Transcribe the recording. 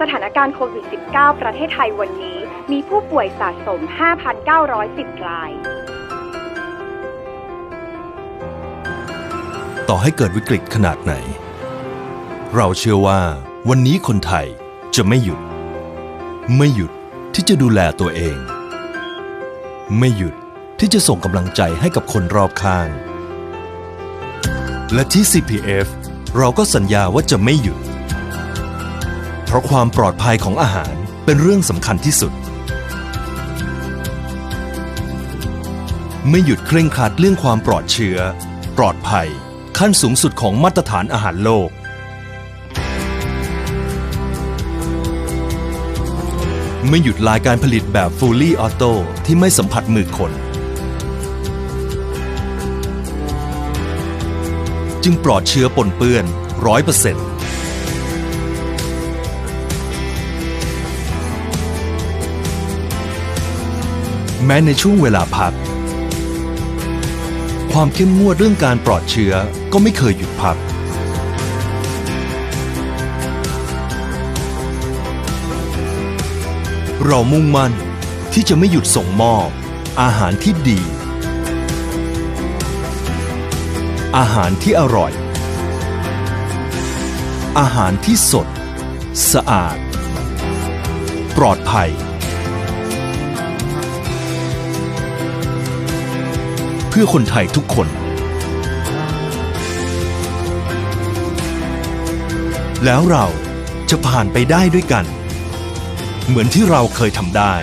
สถานการณ์โควิด -19 ประเทศไทยวันนี้ มีผู้ป่วยสะสม 5,910 ราย ต่อให้เกิดวิกฤตขนาดไหน เราเชื่อว่าวันนี้คนไทยจะไม่หยุด ไม่หยุดที่จะดูแลตัวเอง ไม่หยุดที่จะส่งกำลังใจให้กับคนรอบข้าง และที่ CPF เราก็สัญญาว่าจะไม่หยุด เพราะความปลอดภัยของอาหารเป็นเรื่องสำคัญที่สุด ไม่หยุดเคร่งครัดเรื่องความปลอดเชื้อ ปลอดภัย ขั้นสูงสุดของมาตรฐานอาหารโลก ไม่หยุดลายการผลิตแบบ Fully Auto ที่ไม่สัมผัสมือคนจึงปลอดเชื้อปนเปื้อนร้อยเปอร์เซ็นต์ แม้ในช่วงเวลาพัก ความเข้มงวดเรื่องการปลอดเชื้อก็ไม่เคยหยุดพัก เรามุ่งมั่นที่จะไม่หยุดส่งมอบ อาหารที่ดี อาหารที่อร่อย อาหารที่สด สะอาด ปลอดภัย เพื่อคนไทยทุกคนแล้วเราจะผ่านไปได้ด้วยกัน เหมือนที่เราเคยทำได้